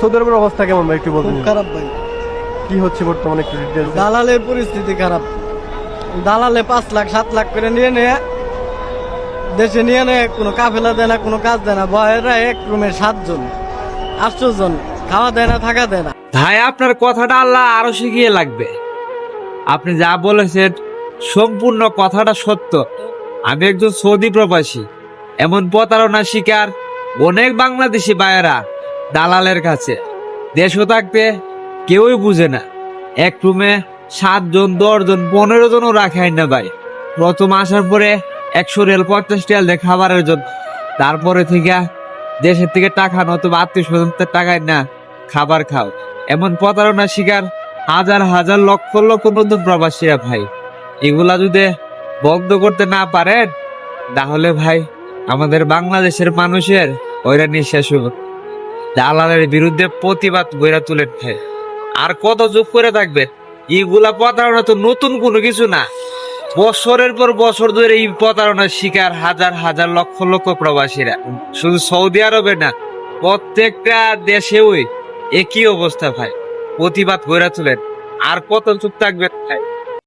Saudi আরবের অবস্থা কেমন ভাই একটু বলবেন? খুব খারাপ ভাই। কি হচ্ছে বর্তমানে একটু ডিটেলস দালালের পরিস্থিতি খারাপ। দালালে পাঁচ লাখ সাত লাখ করে নিয়ে নিয়ে দেশে নিয়ে নিয়ে কোনো কাফেলা দেয় না কোনো কাজ দেয় না। বয়েরা এক রুমে সাতজন খাওয়া দেয় না থাকা দেয় না। ভাই আপনার কথাটা আল্লাহ আরও শিখিয়ে লাগবে। আপনি যা বলেছেন সম্পূর্ণ কথাটা সত্য। আমি একজন সৌদি প্রবাসী। এমন প্রতারণা শিকার অনেক বাংলাদেশি বায়েরা দালালের কাছে। দেশও থাকতে কেউই বুঝে না। এক রুমে সাতজন, দশজন পনেরো জনও রাখায় না ভাই। প্রথম আসার পরে একশো রেল পঞ্চাশ রিয়াল দেয় খাবারের জন্য। তারপরে থেকে দেশের থেকে টাকা নতুবা আত্মীয় স্বজনদের টাকায় না, খাবার খাও। এমন প্রতারণা শিকার হাজার হাজার, লক্ষ লক্ষ নতুন প্রবাসীরা ভাই। এগুলা যদি বন্ধ করতে না পারেন, তাহলে ভাই, আমাদের বাংলাদেশের মানুষের ওইরা নিঃশ্বাস। দালালের বিরুদ্ধে প্রতিবাদ গড়া তুলেন আর কত চুপ করে থাকবে? এইগুলা প্রতারণা তো নতুন কোনো কিছু না। বছরের পর বছর ধরে এই প্রতারণার শিকার হাজার হাজার লক্ষ লক্ষ প্রবাসীরা। শুধু সৌদি আরবে না, প্রত্যেকটা দেশেও একই অবস্থা ভাই। প্রতিবাদ গড়া তুলেন। আর কত চুপ থাকবেন ভাই?